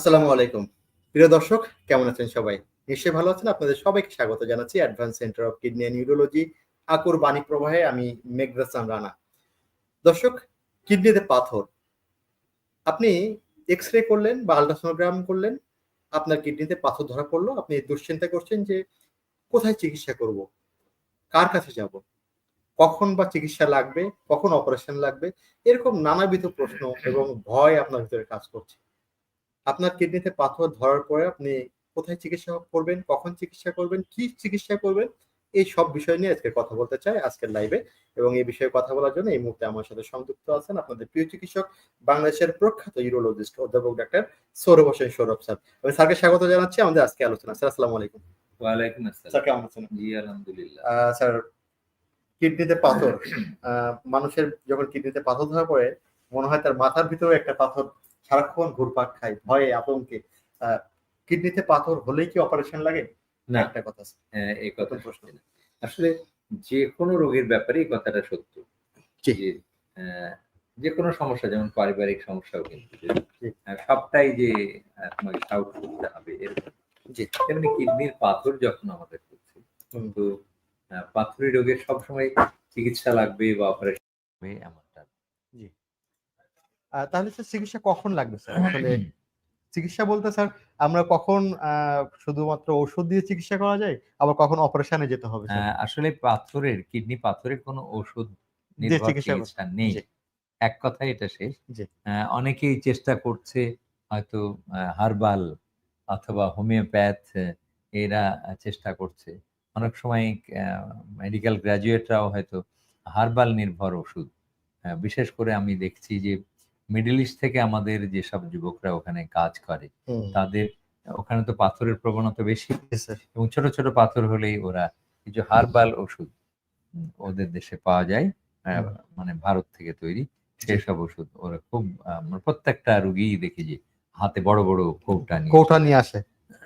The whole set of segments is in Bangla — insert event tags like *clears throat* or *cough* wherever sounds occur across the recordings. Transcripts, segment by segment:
আসসালামু আলাইকুম। প্রিয় দর্শক, কেমন আছেন সবাই? নিশ্চয়ই ভালো আছেন। আপনাদের সবাইকে স্বাগত জানাচ্ছি advance centre of kidney and neurology আকুর বাণী প্রবাহে আমি মেঘরাসান রানা। দর্শক, কিডনিতে পাথর। আপনি এক্স রে করলেন বা আলট্রাসোনোগ্রাম করলেন, আপনার কিডনিতে পাথর ধরা পড়ল, আপনি দুশ্চিন্তা করছেন যে কোথায় চিকিৎসা করব? কার কাছে যাব? কখন বা চিকিৎসা লাগবে? কখন অপারেশন লাগবে? এরকম নানাবিধ প্রশ্ন এবং ভয় আপনার ভিতরে কাজ করছে। আপনার কিডনিতে পাথর ধরার পরে আপনি কোথায় চিকিৎসা করবেন কখন চিকিৎসা করবেন কি চিকিৎসা করবেন এই সব বিষয় নিয়ে আজকে কথা বলতে চাই আজকের লাইভে এবং এই বিষয়ে কথা বলার জন্য এই মুহূর্তে আমার সাথে সংযুক্ত আছেন আপনাদের প্রিয় চিকিৎসক বাংলাদেশের প্রখ্যাত ইউরোলজিস্ট অধ্যাপক ডাক্তার সৌরভ হোসেন সৌরভ স্যার। আমি স্যারকে স্বাগত জানাচ্ছি আমাদের আজকে আলোচনা। স্যার আসসালামু আলাইকুম। ওয়ালাইকুম স্যার কেমন আছেন? জি আলহামদুলিল্লাহ। আহ, স্যার কিডনিতে পাথর আহ, মানুষের যখন কিডনিতে পাথর ধরা পড়ে মনে হয় তার মাথার ভিতরে একটা পাথর সারাক্ষণ ঘুরপাক খায় ভয়ে আতঙ্কে। কিডনিতে পাথর হলেই কি অপারেশন লাগে? না। একটা কথা হ্যাঁ, এই কথা প্রশ্ন। আসলে যে কোনো রোগের ব্যাপারে এই কথাটা সত্য। যে যে কোনো সমস্যা যেমন পারিবারিক সমস্যাও কিন্তু সবটাই যে তোমাকে সাউট করতে হবে এরকম তেমনি কিডনির পাথর যখন আমাদের হচ্ছে হুম। তো আহ, পাথরি রোগের সবসময় চিকিৎসা লাগবে বা অপারেশন তাহলে স্যার চিকিৎসা কখন লাগবে স্যার আসলে চিকিৎসা বলতে স্যার আমরা কখন শুধুমাত্র ওষুধ দিয়ে চিকিৎসা করা যায়? আবার কখন অপারেশনে যেতে হবে আসলে পাথরের কিডনি পাথরের কোনো ওষুধ চিকিৎসা নেই। এক কথায় এটা শেষ। অনেকেই চেষ্টা করছে হয়তো হার্বাল অথবা হোমিওপ্যাথ এরা চেষ্টা করছে। অনেক সময় মেডিকেল গ্র্যাজুয়েটরাও হয়তো হার্বাল নির্ভর ওষুধ। বিশেষ করে আমি দেখছি যে মিডল ইস্ট থেকে আমাদের যেসব যুবকরা ওখানে কাজ করে তাদের ওখানে তো পাথরের প্রবণতা বেশি। এবং ছোট ছোট পাথর হলেই ওরা কিছু হার্বাল ওষুধ ওদের দেশে পাওয়া যায় মানে ভারত থেকে তৈরি। সেসব ওষুধ ওরা খুব মানে প্রত্যেকটা রুগী দেখি যে হাতে বড় বড় কৌটা নিয়ে কৌটা নিয়ে আসে।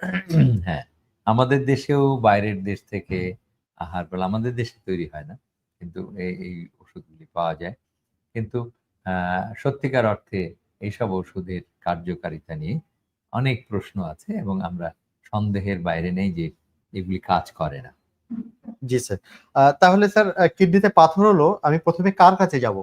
*clears throat* হ্যাঁ আমাদের দেশেও বাইরের দেশ থেকে হার্বাল আমাদের দেশে তৈরি হয় না কিন্তু এই ওষুধগুলি পাওয়া যায়। কিন্তু সত্যিকার অর্থে এইসব ওষুধের কার্যকারিতা নিয়ে অনেক প্রশ্ন আছে এবং আমরা সন্দেহের বাইরে নেই যে এগুলি কাজ করে না। জি স্যার। তাহলে স্যার কিডনিতে পাথর হলো আমি প্রথমে কার কাছে যাব?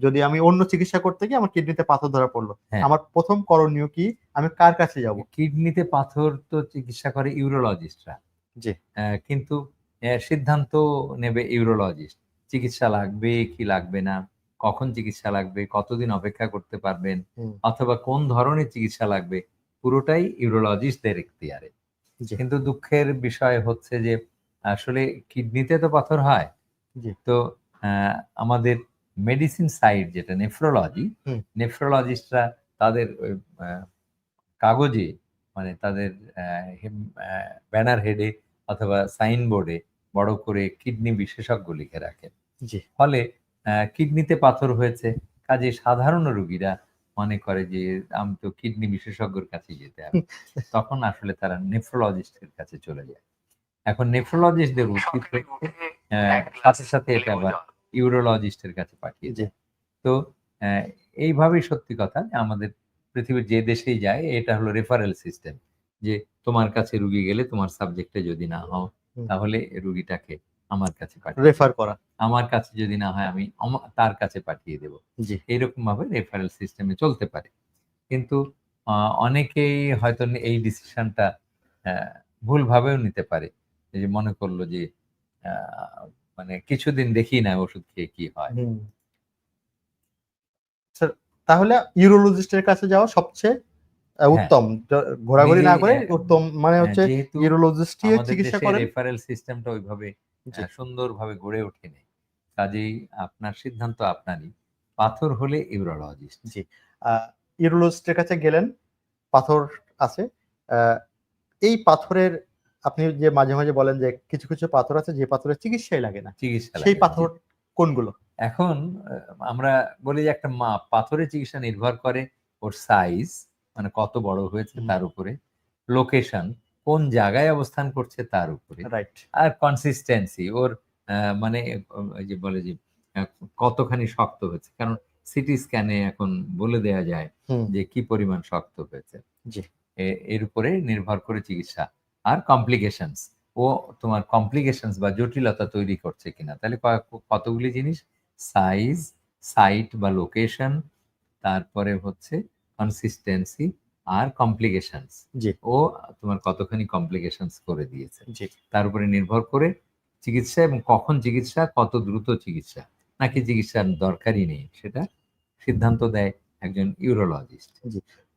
যদি আমি অন্য চিকিৎসা করতে গিয়ে আমার কিডনিতে পাথর ধরা পড়ল হ্যাঁ। আমার প্রথম করণীয় কি? আমি কার কাছে যাব? কিডনিতে পাথর তো চিকিৎসা করে ইউরোলজিস্টরা। জি। কিন্তু সিদ্ধান্ত নেবে ইউরোলজিস্ট। চিকিৎসা লাগবে কি লাগবে না? কখন চিকিৎসা লাগবে কতদিন অপেক্ষা করতে পারবেন অথবা কোন ধরনের চিকিৎসা লাগবে পুরোটাই ইউরোলজিস্টদের এখতিয়ারে। কিন্তু দুঃখের বিষয় হচ্ছে যে আসলে কিডনিতে তো পাথর হয়। তো আমাদের মেডিসিন সাইড যেটা নেফ্রোলজি। নেফ্রোলজিস্টরা তাদের কাগজে মানে তাদের ব্যানার হেডে অথবা সাইনবোর্ডে বড় করে কিডনি বিশেষজ্ঞ লিখে রাখেন ফলে কিডনিতে পাথর হয়েছে। কাজে সাধারণ রোগীরা মনে করে যে আমি তো কিডনি বিশেষজ্ঞের কাছে যেতে হবে। *laughs* তখন আসলে তারা নেফ্রোলজিস্টের কাছে চলে যায়। এখন নেফ্রোলজিস্টদের উচিত সাথে সাথে এটা আবার ইউরোলজিস্টের কাছে পাঠিয়ে দেয়। তো এইভাবেই সত্যি কথা আমাদের পৃথিবীর যে দেশেই যায় এটা হলো রেফারেল সিস্টেম যে তোমার কাছে রুগী গেলে তোমার সাবজেক্টে যদি না হও তাহলে রুগীটাকে আমার কাছে পাঠিয়ে রেফার করা। আমার কাছে যদি না হয় আমি তার কাছে পাঠিয়ে দেব। এইরকম ভাবে রেফারেল সিস্টেমে চলতে পারে। কিন্তু অনেকেই হয়তো এই ডিসিশনটা ভুলভাবেও নিতে পারে। যে মনে করল যে মানে কিছুদিন দেখি না ওষুধ খেয়ে কি হয়। তাহলে ইউরোলজিস্টের কাছে যাওয়া সবচেয়ে আহ, উত্তম। ঘোরাঘুরি না করে উত্তম। মানে হচ্ছে হ্যাঁ, যেহেতু ইউরোলজিস্টই চিকিৎসা করেন। রেফারেল সিস্টেমটা ওইভাবে সুন্দরভাবে গড়ে ওঠেনি। কাজেই আপনার সিদ্ধান্ত আপনারই। পাথর হলে ইউরোলজিস্ট। জি। ইউরোলজিস্টের কাছে গেলেন পাথর আছে। এই পাথরের আপনি যে মাঝে মাঝে বলেন যে কিছু কিছু পাথর আছে যে পাথরের চিকিৎসাই লাগে না। চিকিৎসা সেই পাথর কোনগুলো? এখন আমরা বলি যে একটা মাপ পাথরের চিকিৎসা নির্ভর করে ওর সাইজ মানে কত বড় হয়েছে তার উপরে। লোকেশন কোন জায়গায় অবস্থান করছে তার উপরে। রাইট আর কনসিস্টেন্সি ওর মানে যে বলে যে কতখানি শক্ত হয়েছে। কারণ সিটি স্ক্যানে এখন বলে দেয়া যায় যে কি পরিমাণ শক্ত হয়েছে। এর উপরে নির্ভর করে চিকিৎসা আর কমপ্লিকেশনস ও তোমার কমপ্লিকেশনস বা জটিলতা তৈরি করছে কিনা। তাহলে কতগুলি জিনিস? সাইজ সাইট বা লোকেশন তারপরে হচ্ছে কনসিস্টেন্সি আর কমপ্লিকেশনস জি। ও তোমার কতখানি কমপ্লিকেশনস করে দিয়েছে। জি। তার উপরে নির্ভর করে চিকিৎসা এবং কখন চিকিৎসা কত দ্রুত চিকিৎসা নাকি চিকিৎসার দরকারই নেই সেটা সিদ্ধান্ত দেয় একজন ইউরোলজিস্ট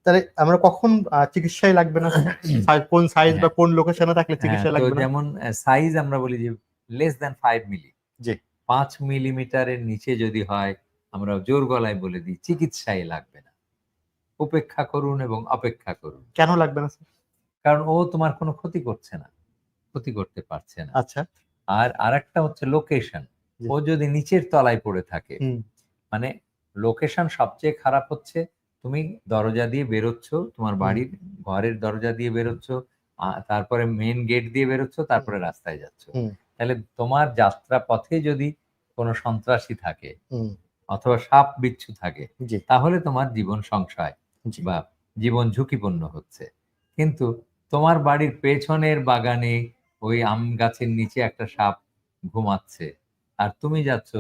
তাহলে আমরা কখন চিকিৎসায় লাগবে না? *coughs* কোন সাইজ বা কোন লোকেশনে থাকলে চিকিৎসা হ্যাঁ, লাগবে না? যেমন সাইজ আমরা বলি যে লেস দ্যান ফাইভ মিলি জি। পাঁচ মিলিমিটারের নিচে যদি হয় আমরা জোর গলায় বলে দিই চিকিৎসায় লাগবে না। উপেক্ষা করুন এবং অপেক্ষা করুন। কেন লাগবে না স্যার? কারণ ও তোমার কোনো ক্ষতি করছে না ক্ষতি করতে পারছে না। আচ্ছা। আর আরেকটা হচ্ছে লোকেশন ও যদি নিচের তলায় পড়ে থাকে মানে লোকেশন সবচেয়ে খারাপ হচ্ছে তুমি দরজা দিয়ে বেরোচ্ছ তোমার বাড়ির ঘরের দরজা দিয়ে বেরোচ্ছ তারপরে মেন গেট দিয়ে বেরোচ্ছ তারপরে রাস্তায় যাচ্ছ। তাহলে তোমার যাত্রা পথে যদি কোনো সন্ত্রাসী থাকে অথবা সাপ বিচ্ছু থাকে তাহলে তোমার জীবন সংশয়। বা জীবন ঝুঁকিপূর্ণ হচ্ছে। কিন্তু তোমার বাড়ির পেছনের বাগানে ওই আম গাছের নিচে একটা সাপ ঘুমাচ্ছে আর তুমি যাচ্ছ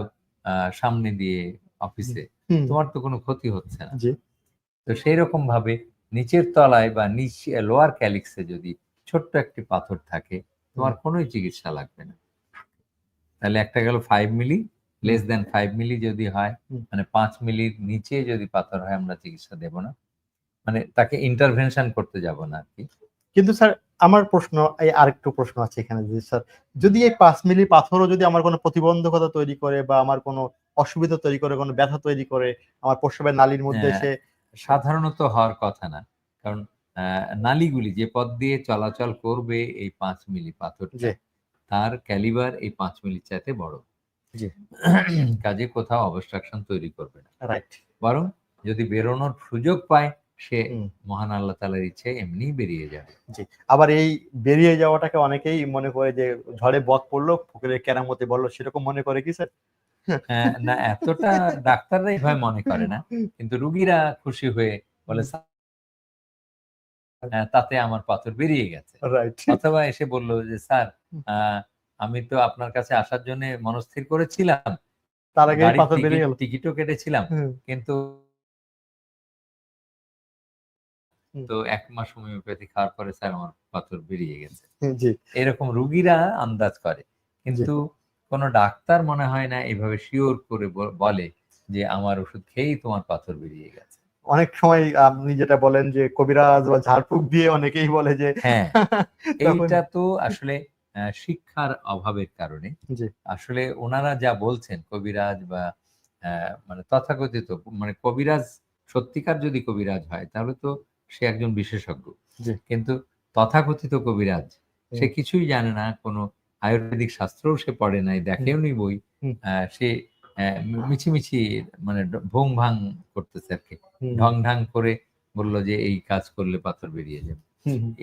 সামনে দিয়ে অফিসে তোমার তো কোনো ক্ষতি হচ্ছে না। তো সেই রকম ভাবে নিচের তলায় বা নিচে লোয়ার ক্যালিক্সে যদি ছোট্ট একটি পাথর থাকে তোমার কোনোই চিকিৎসা লাগবে না। তাহলে একটা গেল five milli less than five milli যদি হয় মানে পাঁচ মিলির নিচে যদি পাথর হয় আমরা চিকিৎসা দেব না। মানে তাকে ইন্টারভেনশন করতে যাব না আর কি কিন্তু স্যার আমার প্রশ্ন এই আরেকটু প্রশ্ন আছে এখানে যে স্যার যদি এই পাঁচ মিলি পাথরও যদি আমার কোনো প্রতিবন্ধকতা তৈরি করে বা আমার কোনো অসুবিধা তৈরি করে কোনো ব্যথা তৈরি করে আমার প্রস্রাবের নালীর মধ্যে হ্যাঁ। এসে সাধারণত হওয়ার কথা না। কারণ নালীগুলি যে পথ দিয়ে চলাচল করবে এই পাঁচ মিলি পাথরটা জি। তার ক্যালিবার এই পাঁচ মিলির চাইতে বড়। কাজে কোথাও অবস্ট্রাকশন তৈরি করবে না। রাইট বরং যদি বেরোনোর সুযোগ পায় সে মহান আল্লাহ তালার ইচ্ছে এমনি বেরিয়ে যাবে। আবার এই বেরিয়ে যাওয়াটাকে অনেকেই মনে করে যে ঝড়ে বক পড়ল পুকুরের কেরামতে বলল সেরকম মনে করে কি স্যার? হ্যাঁ, না এতটা ডাক্তাররা এইভাবে মনে করে না। কিন্তু রুগীরা খুশি হয়ে বলে তাতে আমার পাথর বেরিয়ে গেছে। অথবা এসে বলল যে স্যার আমি তো আপনার কাছে আসার জন্য মনস্থির করেছিলাম। তার আগে টিকিটও কেটেছিলাম। কিন্তু তো এক মাস হোমিওপ্যাথি খাওয়ার পরে স্যার আমার পাথর বেরিয়ে গেছে। এরকম রুগীরা আন্দাজ করে। কিন্তু কোনো ডাক্তার মনে হয় না এভাবে শিওর করে বলে যে আমার ওষুধ খেয়েই তোমার পাথর বেরিয়ে গেছে। অনেক সময় আপনি যেটা বলেন যে কবিরাজ বা ঝাড়ফুঁক দিয়ে অনেকেই বলে যে হ্যাঁ *laughs* এইটা তো আসলে শিক্ষার অভাবের কারণে। আসলে ওনারা যা বলছেন কবিরাজ বা মানে তথাকথিত মানে কবিরাজ সত্যিকার যদি কবিরাজ হয় তাহলে তো সে একজন বিশেষজ্ঞ। কিন্তু তথাকথিত কবিরাজ সে কিছুই জানে না কোনো আয়ুর্বেদিক শাস্ত্রও সে পড়ে নাই দেখেওনি বই। আহ, সে মিছিমিছি মানে ভোং ভাং করতেছে আর কি। ঢং ঢাং করে বলল যে এই কাজ করলে পাথর বেরিয়ে যাবে।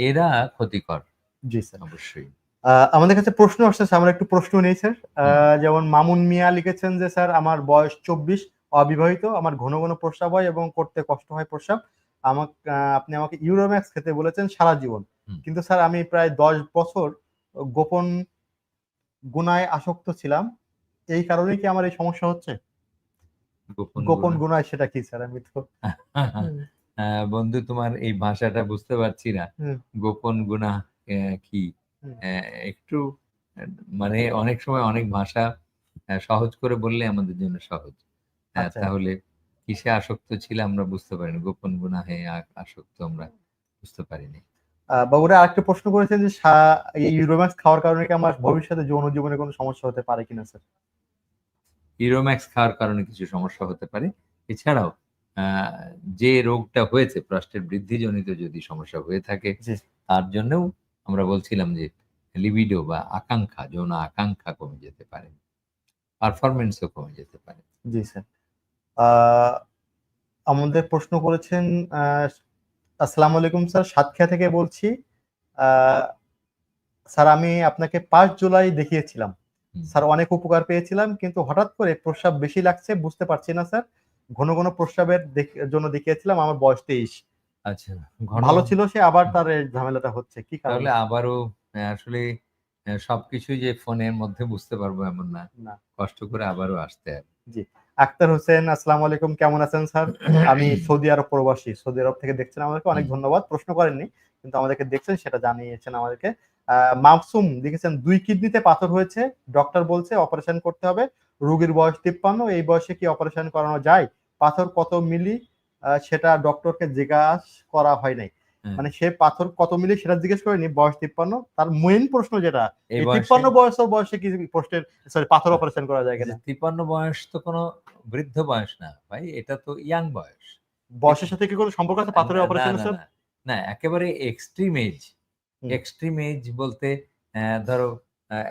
এরা ক্ষতিকর। জি স্যার। অবশ্যই। আহ, আমাদের কাছে প্রশ্ন আসছে আমরা একটু প্রশ্ন নেই স্যার। যেমন মামুন মিয়া লিখেছেন যে স্যার আমার বয়স চব্বিশ অবিবাহিত আমার ঘন ঘন প্রস্রাব হয় এবং করতে কষ্ট হয় প্রস্রাব। আমাকে আপনি আমাকে ইউরোম্যাক্স খেতে বলেছেন সারা জীবন। কিন্তু স্যার আমি প্রায় দশ বছর গোপন গুনায় আসক্ত ছিলাম। এই কারণে কি আমার এই সমস্যা হচ্ছে? গোপন গুনায়। সেটা কি স্যার? আমি তো বন্ধু তোমার এই ভাষাটা বুঝতে পারছি না। গোপন গুণা কি? একটু মানে অনেক সময় অনেক ভাষা সহজ করে বললে আমাদের জন্য সহজ। আহ, আচ্ছা। তাহলে কিসে আসক্ত ছিল আমরা বুঝতে পারিনি গোপন গুণা হয়ে আসক্ত আমরা বুঝতে পারিনি। বাবুরা আরেকটা প্রশ্ন করেছেন যে ইউরোম্যাক্স খাওয়ার কারণে কি আমার ভবিষ্যতে যৌন জীবনে কোনো সমস্যা হতে পারে কিনা স্যার? ইরোম্যাক্স খাওয়ার কারণে কিছু সমস্যা হতে পারে। এছাড়াও যে রোগটা হয়েছে প্রস্টেট বৃদ্ধিজনিত যদি সমস্যা হয়ে থাকে তার জন্যও আমরা বলছিলাম যে লিবিডো বা আকাঙ্ক্ষা যৌন আকাঙ্ক্ষা কমে যেতে পারে। পারফরমেন্সও কমে যেতে পারে। জি স্যার। আমাদের প্রশ্ন করেছেন আসসালামু আলাইকুম স্যার সাতক্ষীরা থেকে বলছি। স্যার আমি আপনাকে পাঁচ জুলাই দেখিয়েছিলাম। স্যার অনেক উপকার পেয়েছিলাম কিন্তু হঠাৎ করে প্রস্রাব বেশি লাগছে বুঝতে পারছি না স্যার। ঘন ঘন প্রস্রাবের জন্য দেখিয়েছিলাম আমার বয়স তেইশ। আচ্ছা ভালো ছিল সে আবার তার ঝামেলাটা হচ্ছে কি কারণে? তাহলে আবারও আসলে সবকিছু যে ফোনের মধ্যে বুঝতে পারব এমন না। কষ্ট করে আবারও আসতে হবে। আক্তার হোসেন আসসালামু আলাইকুম কেমন আছেন স্যার? *coughs* আমি সৌদি আরব প্রবাসী সৌদি আরব থেকে দেখছেন আমাদেরকে অনেক ধন্যবাদ প্রশ্ন করেননি কিন্তু আমাদেরকে দেখছেন সেটা জানিয়েছেন আমাদেরকে। আহ, মাসুম লিখেছেন দুই কিডনিতে পাথর হয়েছে ডক্টর বলছে অপারেশন করতে হবে রোগীর বয়স তিপ্পান্ন এই বয়সে কি অপারেশন করানো যায়? পাথর কত মিলি? সেটা ডক্টরকে জিজ্ঞাসা করা হয় নাই। হ্যাঁ। মানে সে পাথর কত মিলি সেটা জিজ্ঞেস করেনি বয়স তিপ্পান্ন তার মেইন প্রশ্ন যেটা বয়সে তিপ্পান্ন বয়সের বয়সে কি পোস্টের সরি পাথর অপারেশন করা যায় কিনা? তিপ্পান্ন বয়স তো কোনো বৃদ্ধ বয়স না ভাই এটা তো ইয়াং বয়স। বয়সের সাথে কি কোনো সম্পর্ক আছে? পাথরের অপারেশন না, না, একেবারে এক্সট্রিম এজ এক্সট্রিম এজ বলতে ধরো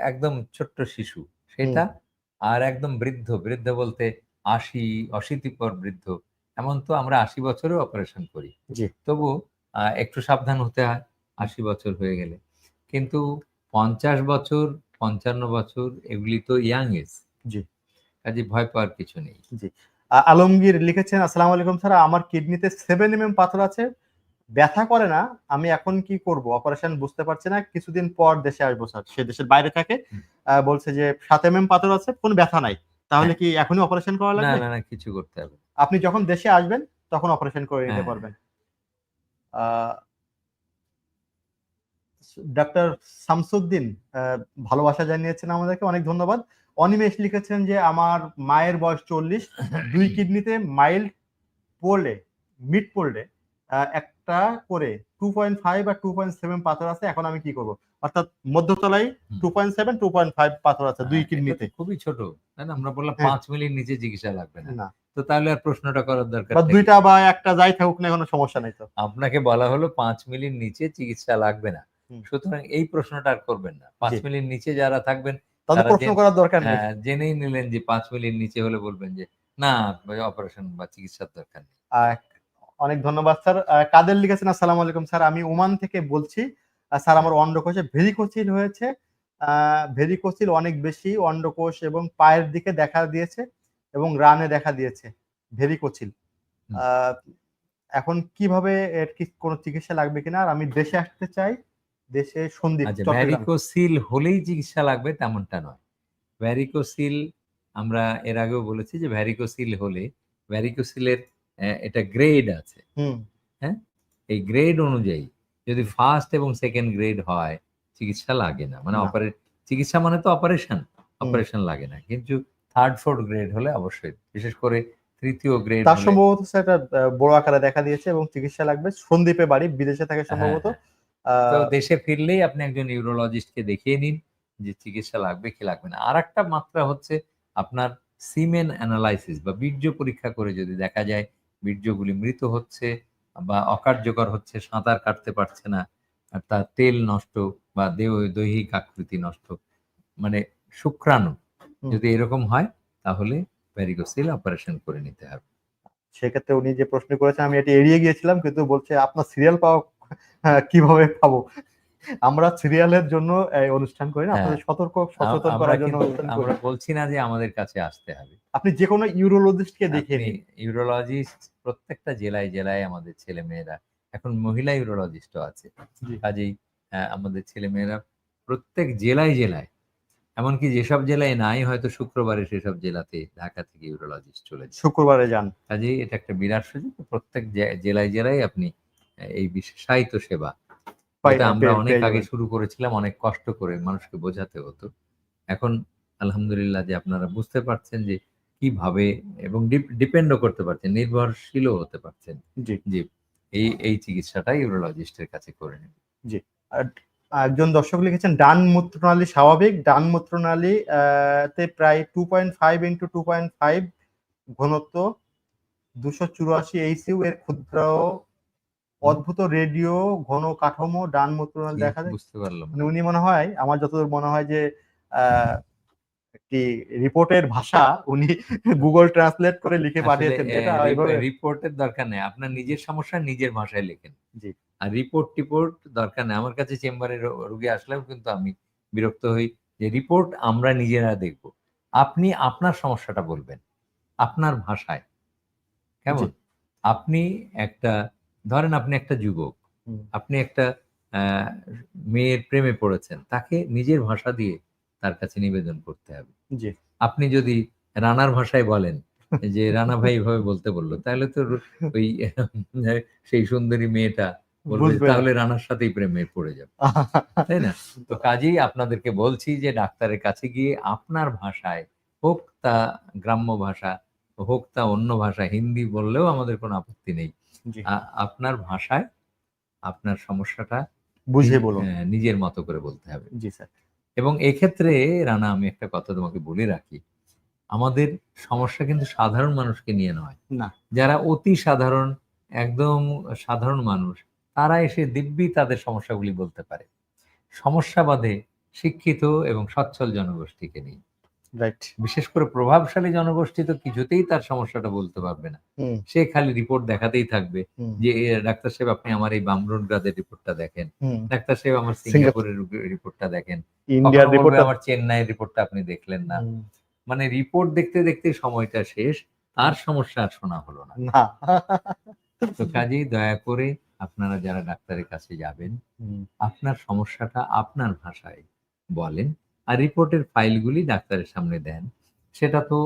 একদম ছোট্ট শিশু সেটা আর একদম বৃদ্ধ বৃদ্ধ বলতে আশি অশীতিপর বৃদ্ধ এমন তো আমরা আশি বছরে অপারেশন করি। তবু আহ, একটু সাবধান হতে হয় আশি বছর হয়ে গেলে। কিন্তু পঞ্চাশ বছর পঞ্চান্ন বছর এগুলি তো ইয়াং এজ। কাজে ভয় পাওয়ার কিছু নেই। আ- আলমগীর লিখেছেন আসসালামু আলাইকুম স্যার আমার কিডনিতে সেভেন এম পাথর আছে ব্যথা করে না আমি এখন কি করব? অপারেশন বুঝতে পারছি না কিছুদিন পর দেশে আসব স্যার। সে দেশের বাইরে থাকে বলছে যে সাত এম পাথর আছে কোনো ব্যথা নাই তাহলে কি এখনই অপারেশন করা লাগবে? না না কিছু করতে হবে আপনি যখন দেশে আসবেন তখন অপারেশন করে নিতে হ্যাঁ। পারবেন। ডাক্তার শামসুদ্দিন ভালোবাসা জানিয়েছেন আমাদেরকে অনেক ধন্যবাদ। অনিমেষ লিখেছেন যে আমার মায়ের বয়স চল্লিশ দুই *coughs* কিডনিতে মাইল্ড পোল্ডে মিড পড়লে একটা করে টু পয়েন্ট ফাইভ আর টু পয়েন্ট সেভেন পাথর আছে এখন আমি কি করব? অর্থাৎ মধ্যতলায় two point seven two point five পাথর আছে দুই হ্যাঁ, কিডনিতে। খুবই ছোট তাই না? আমরা বললাম হ্যাঁ। পাঁচ মিলির নিচে চিকিৎসা লাগবে না। না। তো তাহলে আর প্রশ্নটা করার দরকার বা দুইটা বা একটা যাই থাকুক না কোনো সমস্যা নেই তো। আপনাকে বলা হলো পাঁচ মিলির নিচে চিকিৎসা লাগবে না। সুতরাং এই প্রশ্নটা আর করবেন না। পাঁচ মিলির নিচে যারা থাকবেন তাদের প্রশ্ন করার দরকার নেই। হ্যাঁ, জেনেই নিলেন যে পাঁচ মিলির নিচে হলে বলবেন যে না অপারেশন বা চিকিৎসার দরকার নেই। অনেক ধন্যবাদ স্যার। কাদের লিখেছেন? আসসালামু আলাইকুম স্যার। আমি ওমান থেকে বলছি। স্যার আমার অন্ডকোষে ভেরিকোসিল হয়েছে। ভেরিকোসিল অনেক বেশি অন্ডকোষ এবং পায়ের দিকে দেখা দিয়েছে এবং রানে দেখা দিয়েছে ভেরিকোসিল। এখন কীভাবে এর কি কোনো চিকিৎসা লাগবে কিনা? আর আমি দেশে আসতে চাই। দেশে সন্দীপ আচ্ছা ভ্যারিকোসিল হলেই চিকিৎসা লাগবে তেমনটা নয়। ভ্যারিকোসিল আমরা এর আগেও বলেছি যে ভ্যারিকোসিল হলে ভ্যারিকোসিলের এটা গ্রেড আছে। হ্যাঁ? এই গ্রেড অনুযায়ী যদি ফার্স্ট এবং সেকেন্ড গ্রেড হয় চিকিৎসা লাগে না। মানে অপারেট চিকিৎসা মানে তো অপারেশন অপারেশন লাগে না। কিন্তু থার্ড ফোর্থ গ্রেড হলে অবশ্যই বিশেষ করে তৃতীয় গ্রেড তার সম্ভবত আহ, বড় আকারে দেখা দিয়েছে এবং চিকিৎসা লাগবে। সন্দীপে বাড়ি বিদেশে থাকে সম্ভবত হ্যাঁ, তো দেশে ফিরলেই আপনি একজন ইউরোলজিস্টকে দেখিয়ে নিন যে চিকিৎসা লাগবে কি লাগবে না। আর একটা মাত্রা হচ্ছে আপনার সিমেন অ্যানালাইসিস বা বীর্য পরীক্ষা করে যদি দেখা যায় বীর্যগুলি মৃত হচ্ছে বা অকার্যকর হচ্ছে সাঁতার কাটতে পারছে না তার তেল নষ্ট বা দেহ দৈহিক আকৃতি নষ্ট মানে শুক্রাণু যদি এরকম হয় তাহলে ভ্যারিগোসিল অপারেশন করে নিতে হবে। সেক্ষেত্রে উনি যে প্রশ্ন করেছেন আমি এটি এড়িয়ে গিয়েছিলাম কিন্তু বলছে আপনার সিরিয়াল পাওয়া কীভাবে পাবো? আমরা সিরিয়ালের জন্য এই অনুষ্ঠান করি না হ্যাঁ। আপনাদের সতর্ক সচেতন করার জন্য আমরা বলছি না যে আমাদের কাছে আসতে হবে। আপনি যে কোনো ইউরোলজিস্টকে দেখিয়ে নিন। ইউরোলজিস্ট প্রত্যেকটা জেলায় জেলায় আমাদের ছেলে মেয়েরা এখন মহিলা ইউরোলজিস্টও আছে। কাজেই আমাদের ছেলে মেয়েরা প্রত্যেক জেলায় জেলায় এমনকি যেসব জেলায় নাই হয়তো শুক্রবারে সেসব জেলাতে ঢাকা থেকে ইউরোলজিস্ট চলে যায় শুক্রবারে যান। কাজেই এটা একটা বিরাট সুযোগ। প্রত্যেক জেলায় জেলায় আপনি এই বিশেষায়িত সেবা। এটা আমরা অনেক আগে শুরু করেছিলাম অনেক কষ্ট করে মানুষকে বোঝাতে হতো। এখন আলহামদুলিল্লাহ যে আপনারা বুঝতে পারছেন যে কীভাবে এবং ডিপেন্ডও করতে পারছেন নির্ভরশীলও হতে পারছেন জি। এই এই চিকিৎসাটা ইউরোলজিস্টের কাছে করে নেন একজন দর্শক লিখেছেন ডান মূত্রনালী স্বাভাবিক। ডান মূত্রনালী আহ, তে প্রায় two point five into two point five ঘনত্ব দুশো চুরাশি এইসিউ এর ক্ষুদ্র অদ্ভুত রেডিও ঘন কাঠামো ডান মূত্রনালী দেখা যায়। বুঝতে পারলাম। মানে উনি মনে হয় আমার যতদূর মনে হয় যে একটি রিপোর্টের ভাষা উনি গুগল ট্রান্সলেট করে লিখে পাঠিয়েছেন। এভাবে রিপোর্টের দরকার নেই। আপনার নিজের সমস্যা নিজের ভাষায় লেখেন। জি। আর রিপোর্ট টিপোর্ট দরকার নেই। আমার কাছে চেম্বারে রোগী আসলেও কিন্তু আমি বিরক্ত হই যে রিপোর্ট আমরা নিজেরা দেখব। আপনি আপনার সমস্যাটা বলবেন। আপনার ভাষায়। কেমন? আপনি একটা ধরেন আপনি একটা যুবক আপনি একটা আহ, মেয়ের প্রেমে পড়েছেন তাকে নিজের ভাষা দিয়ে তার কাছে নিবেদন করতে হবে। আপনি যদি রানার ভাষায় বলেন যে রানা ভাই এভাবে বলতে বলল তাহলে তো *laughs* ওই সেই সুন্দরী মেয়েটা। তাহলে রানার সাথেই প্রেমে পড়ে যাবে। তাই না? তো *laughs* কাজেই আপনাদেরকে বলছি যে ডাক্তারের কাছে গিয়ে আপনার ভাষায় হোক তা গ্রাম্য ভাষা হোক তা অন্য ভাষা হিন্দি বললেও আমাদের কোনো আপত্তি নেই। আপনার ভাষায় আপনার সমস্যাটা বুঝে বলুন। নিজের মতো করে বলতে হবে। জি স্যার। এবং এক্ষেত্রে রানা আমি একটা কথা তোমাকে বলে রাখি। আমাদের সমস্যা কিন্তু সাধারণ মানুষকে নিয়ে নয়। না। যারা অতি সাধারণ একদম সাধারণ মানুষ তারা এসে দিব্যি তাদের সমস্যাগুলি বলতে পারে। সমস্যা বাদে শিক্ষিত এবং সচ্ছল জনগোষ্ঠীকে নিয়ে। রাইট বিশেষ করে প্রভাবশালী জনগোষ্ঠী তো কিছুতেই তার সমস্যাটা বলতে পারবে না। সে খালি রিপোর্ট দেখাতেই থাকবে যে ডাক্তার সাহেব আপনি আমার এই বামরুন গ্রাদের রিপোর্টটা দেখেন। ডাক্তার সাহেব আমার সিঙ্গাপুরের রিপোর্টটা দেখেন। ইন্ডিয়ার রিপোর্টটা আমার চেন্নাইয়ের রিপোর্টটা আপনি দেখলেন না। মানে রিপোর্ট দেখতে দেখতে সময়টা শেষ তার সমস্যা আর শোনা হলো না। তো কাজেই দয়া করে আপনারা যারা ডাক্তারের কাছে যাবেন আপনার সমস্যাটা আপনার ভাষায় বলেন। আর রিপোর্টের ফাইলগুলি ডাক্তারের সামনে দেন। সেটা তো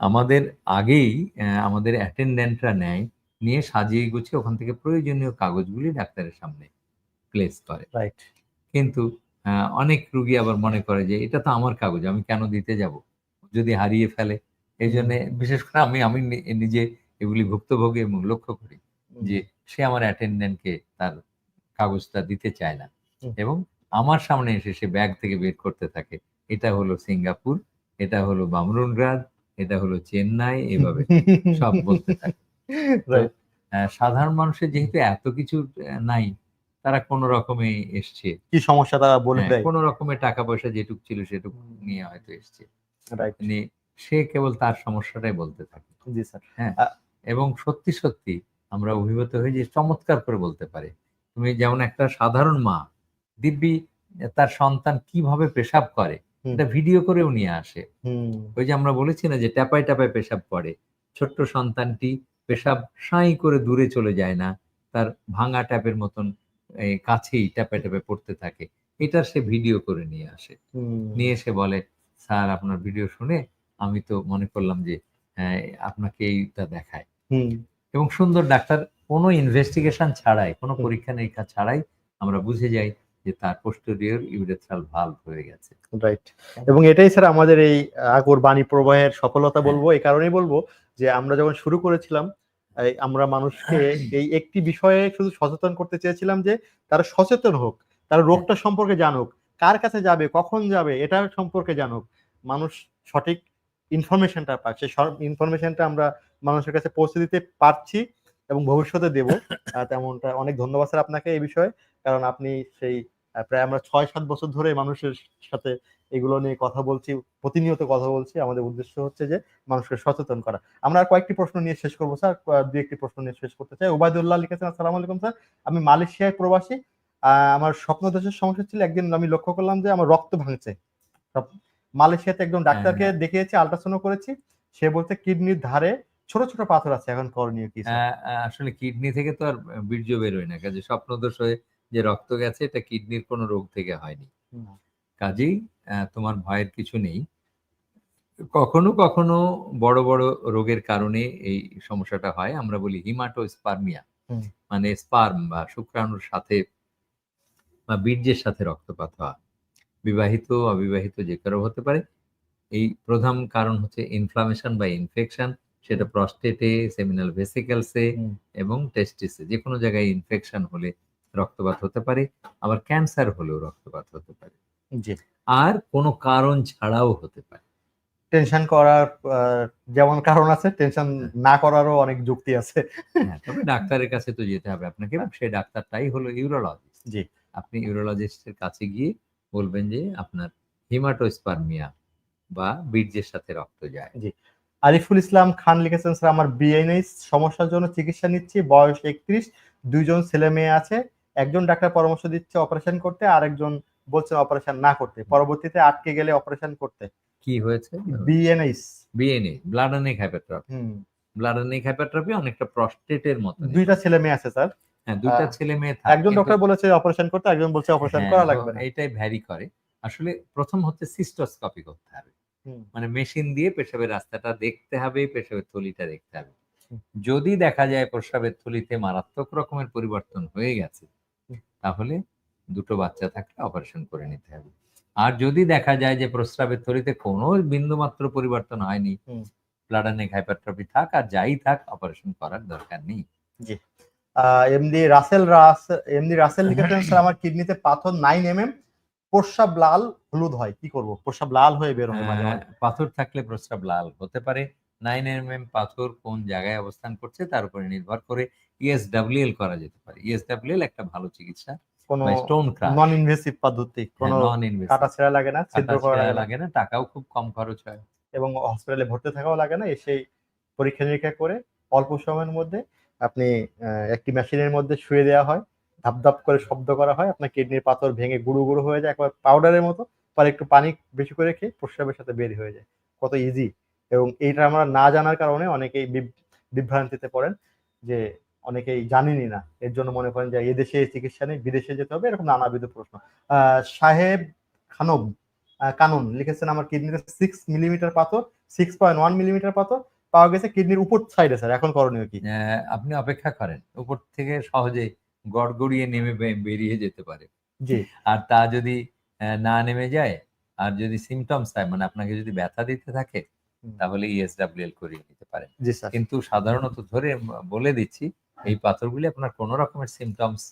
আমাদের আগেই আমাদের অ্যাটেন্ডেন্টরা নেয় নিয়ে সাজিয়ে গুছিয়ে ওখান থেকে প্রয়োজনীয় কাগজগুলি ডাক্তারের সামনে প্লেস করে। রাইট কিন্তু অনেক রুগী আবার মনে করে যে এটা তো আমার কাগজ আমি কেন দিতে যাব? যদি হারিয়ে ফেলে। এই জন্য বিশেষ করে আমি আমি নিজে এগুলি ভুক্তভোগী এবং লক্ষ্য করি যে সে আমার অ্যাটেন্ডেন্টকে তার কাগজটা দিতে চায় না। এবং আমার সামনে এসে সে ব্যাগ থেকে বের করতে থাকে। এটা হলো সিঙ্গাপুর এটা হলো বামরুনগ্রাদ এটা হলো চেন্নাই এভাবে *laughs* সব বলতে থাকে। সাধারণ মানুষের যেহেতু এত কিছু নাই তারা কোনো রকমে এসছে। কি সমস্যা তারা বলে হ্যাঁ, দেয়? কোনো রকমের টাকা পয়সা যেটুক ছিল সেটুকু নিয়ে হয়তো এসছে। সে কেবল তার সমস্যাটাই বলতে থাকে। জি স্যার এবং সত্যি সত্যি আমরা অভিভূত হয়ে যে চমৎকার করে বলতে পারে। তুমি যেমন একটা সাধারণ মা দিব্যি তার সন্তান কীভাবে পেশাব করে? এটা ভিডিও করেও নিয়ে আসে। ওই যে আমরা বলেছি না যে ট্যাপায় ট্যাপায় পেশাব করে। ছোট্ট সন্তানটি পেশাব সাঁই করে দূরে চলে যায় না। তার ভাঙা ট্যাপের মতন কাছেই ট্যাপে ট্যাপে পড়তে থাকে। এটা সে ভিডিও করে নিয়ে আসে। নিয়ে এসে বলে স্যার আপনার ভিডিও শুনে আমি তো মনে করলাম যে আপনাকে এইটা দেখায়। এবং সুন্দর ডাক্তার কোনো ইনভেস্টিগেশন ছাড়াই কোনো পরীক্ষা নিরীক্ষা ছাড়াই আমরা বুঝে যাই যে তার পোস্টেরিয়র ইউরেথ্রাল ভালভ হয়ে গেছে। রাইট এবং এটাই স্যার আমাদের এই আগর বাণী প্রবাহের সফলতা হ্যাঁ। বলব। এই কারণেই বলব যে আমরা যখন শুরু করেছিলাম আমরা মানুষকে এই একটি বিষয়ে শুধু সচেতন করতে চেয়েছিলাম যে তারা সচেতন হোক তারা রোগটা সম্পর্কে জানুক কার কাছে যাবে কখন যাবে এটার সম্পর্কে জানুক। মানুষ সঠিক ইনফরমেশনটা পাক সেই ইনফরমেশনটা আমরা মানুষের কাছে পৌঁছে দিতে পারছি এবং ভবিষ্যতে দেব। তেমনটা অনেক ধন্যবাদ স্যার আপনাকে এই বিষয়ে কারণ আপনি সেই প্রায় আমরা ছয় সাত বছর ধরে মানুষের সাথে এগুলো নিয়ে কথা বলছি প্রতিনিয়ত কথা বলছি। আমাদের উদ্দেশ্য হচ্ছে যে মানুষকে সচেতন করা। আমরা কয়েকটি প্রশ্ন নিয়ে শেষ করব স্যার। দুই একটি প্রশ্ন নিয়ে শেষ করতে চাই। ওবায়দুল্লাহ লিখেছেন আসসালামু আলাইকুম স্যার। আমি মালয়েশিয়ায় প্রবাসী। আমার স্বপ্ন দেশের সমস্যা ছিল একদিন আমি লক্ষ্য করলাম যে আমার রক্ত ভাঙছে। মালয়েশিয়াতে একজন ডাক্তারকে দেখিয়েছি আল্ট্রাসাউন্ড করেছি। সে বলছে কিডনির ধারে ছোট ছোট পাথর আছে এখন করণীয় কি আসলে কিডনি থেকে তো আর বীর্য বেরোয় না কাজে স্বপ্নদোষ হয়ে যে রক্ত গেছে এটা কিডনির কোনো রোগ থেকে হয়নি। কাজেই তোমার ভয়ের কিছু নেই। কখনো কখনো বড় বড় রোগের কারণে এই সমস্যাটা হয়। আমরা বলি হিমাটোস্পার্মিয়া। হুম। মানে স্পার্ম বা শুক্রাণুর সাথে বা বীর্যের সাথে রক্তপাত হওয়া। বিবাহিত অবিবাহিত যে কারও হতে পারে। এই প্রধান কারণ হচ্ছে ইনফ্লামেশন বা ইনফেকশন সেটা প্রস্টেটে সেমিনাল ভেসিকেলসে এবং টেস্টিসে যে কোনো জায়গায় ইনফেকশন হলে রক্তপাত হতে পারে আবার ক্যান্সার হলেও রক্তপাত হতে পারে। আর কোনো কারণ ছাড়াও হতে পারে। টেনশন করার যেমন কারণ আছে টেনশন না করারও অনেক যুক্তি আছে। হ্যাঁ, তবে ডাক্তারের কাছে তো যেতে হবে আপনাকে। সেই ডাক্তারটাই হলো ইউরোলজিস্ট। জি। আপনি ইউরোলজিস্টের কাছে গিয়ে বলবেন যে আপনার হিমাটোস্পার্মিয়া বা বীর্যের সাথে রক্ত যায়। জি। আরিফুল ইসলাম খান লিখেছেন স্যার আমার বিএনএস সমস্যার জন্য চিকিৎসা নিচ্ছি। বয়স একত্রিশ দুইজন ছেলে মেয়ে আছে। একজন ডাক্তার পরামর্শ দিচ্ছে অপারেশন করতে আরেকজন বলছে অপারেশন না করতে। পরবর্তীতে আটকে গেলে অপারেশন করতে। কি হয়েছে? বিএনএস বিএনএ ব্লাড অনেক হ্যাপেট্রপ হুম। ব্লাডারনিক হাইপারট্রফি অনেকটা প্রস্টেটের মতো দুইটা ছেলে মেয়ে আছে স্যার। হ্যাঁ দুইটা ছেলে মেয়ে থাকে একজন ডক্টর বলেছে অপারেশন করতে একজন বলছে অপারেশন হ্যাঁ, করা লাগবে না। এটাই ভ্যারি করে। আসলে প্রথম হচ্ছে সিস্টোস্কপি করতে হবে। মানে মেশিন দিয়ে পেশাবের রাস্তাটা দেখতে হবে পেশাবের থলিটা দেখতে হবে। যদি দেখা যায় প্রস্রাবের থলিতে মারাত্মক রকমের পরিবর্তন হয়ে গেছে। তাহলে দুটো বাচ্চা থাকলে অপারেশন করে নিতে হবে। আর যদি দেখা যায় যে প্রস্রাবের থলিতে কোনো বিন্দু মাত্র পরিবর্তন হয়নি। ব্লাডারনিক হাইপারট্রফি থাক আর যাই থাক অপারেশন করার দরকার নেই। এমডি রাসেল রাস এমডি রাসেল লিখেছেন স্যার আমার কিডনিতে পাথর নাইন এম এম প্রস্রাব লাল হলুদ হয়। কি করব? প্রস্রাব লাল হয়ে বের হয় পাথর থাকলে প্রস্রাব লাল হতে পারে। নাইন এম এম পাথর কোন জায়গায় অবস্থান করছে তার উপরে নির্ভর করে ইএসডাব্লিউএল করা যেতে পারে। E ইএসডাব্লিউএল একটা ভালো চিকিৎসা কোনো স্টোন ক্রাশ নন ইনভেসিভ পদ্ধতি কোনো নন কাটা ছেঁড়া লাগে না ছিদ্র করা লাগে না। টাকাও খুব কম খরচ হয়। এবং হসপিটালে ভর্তি থাকাও লাগে না এসে পরীক্ষা নিরীক্ষা করে অল্প সময়ের মধ্যে আপনি একটি মেশিনের মধ্যে শুয়ে দেওয়া হয় ধাপ ধাপ করে শব্দ করা হয় আপনার কিডনির পাথর ভেঙে গুঁড়ো গুঁড়ো হয়ে যায় একবার পাউডারের মতো পরে একটু পানি বেশি করে খেয়ে প্রস্রাবের সাথে বের হয়ে যায়। কত ইজি এবং এইটা আমরা না জানার কারণে অনেকেই বিভ- বিভ্রান্তিতে পড়েন যে অনেকেই জানেনই না। এর জন্য মনে করেন যে এদেশে চিকিৎসা নেই বিদেশে যেতে হবে এরকম নানাবিধ প্রশ্ন। সাহেব খানম কানন লিখেছেন আমার কিডনিতে সিক্স মিলিমিটার পাথর সিক্স পয়েন্ট ওয়ান মিলিমিটার পাথর পাওয়া গেছে কিডনির উপর সাইডে স্যার এখন করণীয় কি? আপনি অপেক্ষা করেন উপর থেকে সহজে গড়গড়িয়ে নেমে বেরিয়ে যেতে পারে। জি। আর তা যদি না নেমে যায় আর যদি সিমটমস হয় মানে আপনাকে যদি ব্যথা দিতে থাকে। তাহলে E ইএসডাব্লিউএল করিয়ে নিতে পারেন। জি স্যার কিন্তু সাধারণত ধরে বলে দিচ্ছি এই পাথরগুলি আপনার কোনো রকমের সিমটমস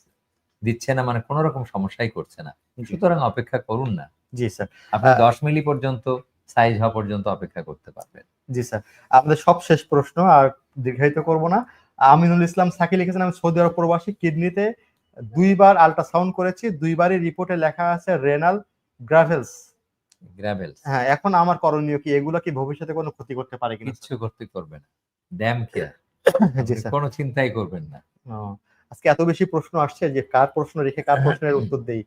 দিচ্ছে না মানে কোনো রকম সমস্যাই করছে না। সুতরাং অপেক্ষা করুন না। জি স্যার। আপনি দশ মিলি পর্যন্ত সাইজ হওয়া পর্যন্ত অপেক্ষা করতে পারবেন। জি স্যার। আমাদের সব শেষ প্রশ্ন আর দীর্ঘায়িত করব না। আমিনুল ইসলাম সাকি লিখেছেন আমি সৌদি আরব প্রবাসী কিডনিতে দুইবার আল্ট্রাসাউন্ড করেছি দুইবারই রিপোর্টে লেখা আছে রেনাল গ্রাভেলস গ্র্যাভেলস হ্যাঁ এখন আমার করণীয় কি? এগুলো কি ভবিষ্যতে কোনো ক্ষতি করতে পারে কিনা? কিচ্ছু করতে করবে না। ড্যাম কেয়ার *coughs* কোনো চিন্তাই করবেন না। আজকে এত বেশি প্রশ্ন আসছে যে কার প্রশ্ন রেখে কার প্রশ্নের *coughs* উত্তর দেই?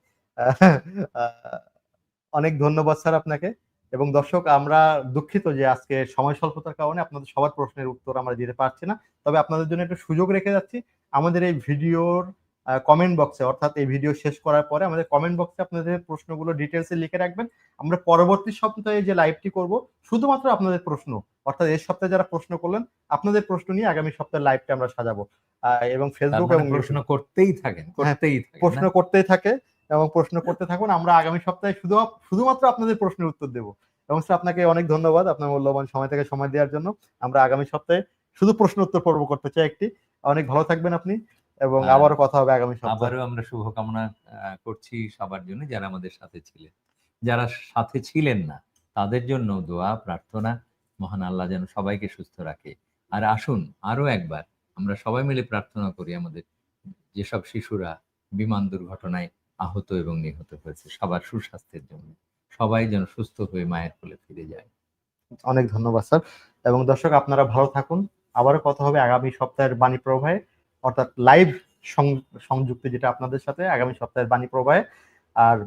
অনেক ধন্যবাদ স্যার আপনাকে। এবং দর্শক আমরা দুঃখিত যে আজকে সময় স্বল্পতার কারণে আপনাদের সবার প্রশ্নের উত্তর আমরা দিতে পারছি না। তবে আপনাদের জন্য একটু সুযোগ রেখে যাচ্ছি। আমাদের এই ভিডিওর কমেন্ট বক্সে অর্থাৎ এই ভিডিও শেষ করার পরে আমাদের কমেন্ট বক্সে আপনাদের প্রশ্নগুলো ডিটেলসে লিখে রাখবেন। আমরা পরবর্তী সপ্তাহে যে লাইভটি করব শুধুমাত্র আপনাদের প্রশ্ন অর্থাৎ এই সপ্তাহে যারা প্রশ্ন করলেন আপনাদের প্রশ্ন নিয়ে আগামী সপ্তাহে লাইভটা আমরা সাজাবো। এবং ফেসবুক মানে এবং প্রশ্ন করতেই থাকেন করতেই প্রশ্ন করতেই থাকে এবং প্রশ্ন করতে থাকুন। আমরা আগামী সপ্তাহে শুধু শুধুমাত্র আপনাদের প্রশ্নের উত্তর দেব। এবং স্যার আপনাকে অনেক ধন্যবাদ আপনার মূল্যবান সময় থেকে সময় দেওয়ার জন্য। আমরা আগামী সপ্তাহে শুধু প্রশ্ন উত্তর পর্ব করতে চাই একটি। অনেক ভালো থাকবেন আপনি। এবং হ্যাঁ। আবারও কথা হবে আগামী সপ্তাহে। আবারও আমরা শুভকামনা করছি সবার জন্য যারা আমাদের সাথে ছিলেন। যারা সাথে ছিলেন না তাদের জন্য দোয়া প্রার্থনা মহান আল্লাহ যেন সবাইকে সুস্থ রাখে। আর আসুন আরও একবার আমরা সবাই মিলে প্রার্থনা করি আমাদের যেসব শিশুরা বিমান দুর্ঘটনায় আহত এবং নিহত হয়েছে সবার সুস্বাস্থ্যের জন্য। সবাই যেন সুস্থ হয়ে মায়ের কোলে ফিরে যায়। অনেক ধন্যবাদ স্যার। এবং দর্শক আপনারা ভালো থাকুন। আবারও কথা হবে আগামী সপ্তাহের বাণী প্রবাহে। অর্থাৎ লাইভ সংযুক্তি যেটা আপনাদের সাথে আগামী সপ্তাহের বাণী প্রবাহে। আর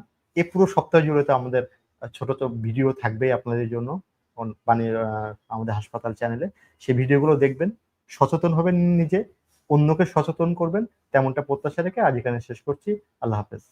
এ পুরো সপ্তাহ জুড়ে তো আমাদের ছোট ছোট ভিডিও থাকবে আপনাদের জন্য বাণীর আমাদের হাসপাতাল চ্যানেলে। সেই ভিডিওগুলো দেখবেন, সচেতন হবেন নিজে, অন্যকে সচেতন করবেন, তেমনটা প্রত্যাশা রেখে আজ এখানে শেষ করছি। আল্লাহ হাফেজ।